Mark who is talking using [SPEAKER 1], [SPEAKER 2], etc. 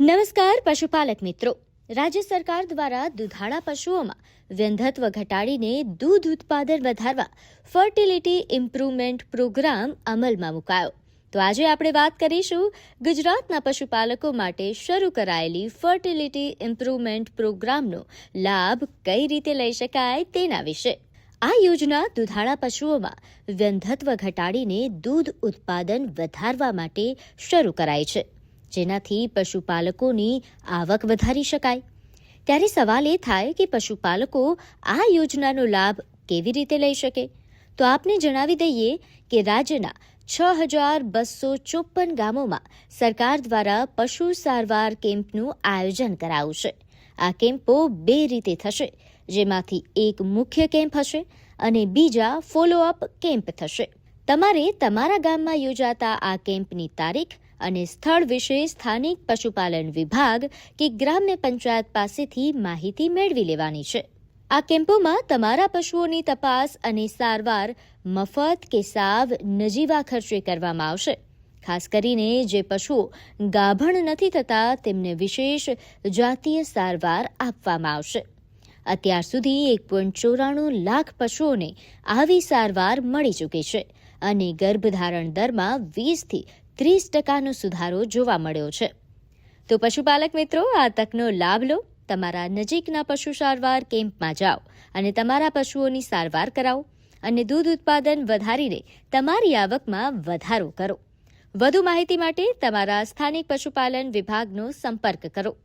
[SPEAKER 1] નમસ્કાર, પશુપાલક મિત્રો. રાજ્ય સરકાર દ્વારા દુધાળા પશુઓમાં વ્યંધત્વ ઘટાડીને દૂધ ઉત્પાદન વધારવા ફર્ટિલિટી ઇમ્પ્રુવમેન્ટ પ્રોગ્રામ અમલમાં મુકાયો. તો આજે આપણે વાત કરીશું ગુજરાતના પશુપાલકો માટે શરૂ કરાયેલી ફર્ટિલિટી ઇમ્પ્રુવમેન્ટ પ્રોગ્રામનો લાભ કઈ રીતે લઈ શકાય તેના વિશે. આ યોજના દુધાળા પશુઓમાં વ્યંધત્વ ઘટાડીને દૂધ ઉત્પાદન વધારવા માટે શરૂ કરાઈ છે. જેનાથી પશુપાલકોની આવક વધારી શકાય. ત્યારે સવાલ એ થાય કે પશુપાલકો આ યોજનાનો લાભ કેવી રીતે લઈ શકે? તો આપને જણાવી દઈએ કે રાજ્યના છ હજાર બસો ચોપન ગામોમાં સરકાર દ્વારા પશુ સારવાર કેમ્પનું આયોજન કરાયું છે આ કેમ્પો બે રીતે થશે. જેમાંથી એક મુખ્ય કેમ્પ હશે અને બીજા ફોલોઅપ કેમ્પ થશે. તમારે તમારા ગામમાં યોજાતા આ કેમ્પની તારીખ અને સ્થળ વિશે સ્થાનિક પશુપાલન વિભાગ કે ગ્રામ્ય પંચાયત પાસેથી માહિતી મેળવી લેવાની છે. આ કેમ્પોમાં તમારા પશુઓની તપાસ અને સારવાર, મફત કે સાવ નજીવા ખર્ચે કરવામાં આવશે. ખાસ કરીને જે પશુઓ ગાભણ નથી થતા, તેમને વિશેષ જાતીય સારવાર આપવામાં આવશે. અત્યાર સુધી એક પોઈન્ટ ચોરાણું લાખ પશુઓને આવી સારવાર મળી ચૂકી છે અને ગર્ભધારણ દરમાં વીસથી ત્રીસ ટકાનો સુધારો જોવા મળ્યો છે. તો પશુપાલક મિત્રો, આ તકનો લાભ લો. તમારા નજીકના પશુ સારવાર કેમ્પમાં જાઓ અને તમારા પશુઓની સારવાર કરાવો અને દૂધ ઉત્પાદન વધારીને તમારી આવકમાં વધારો કરો. વધુ માહિતી માટે તમારા સ્થાનિક પશુપાલન વિભાગનો સંપર્ક કરો.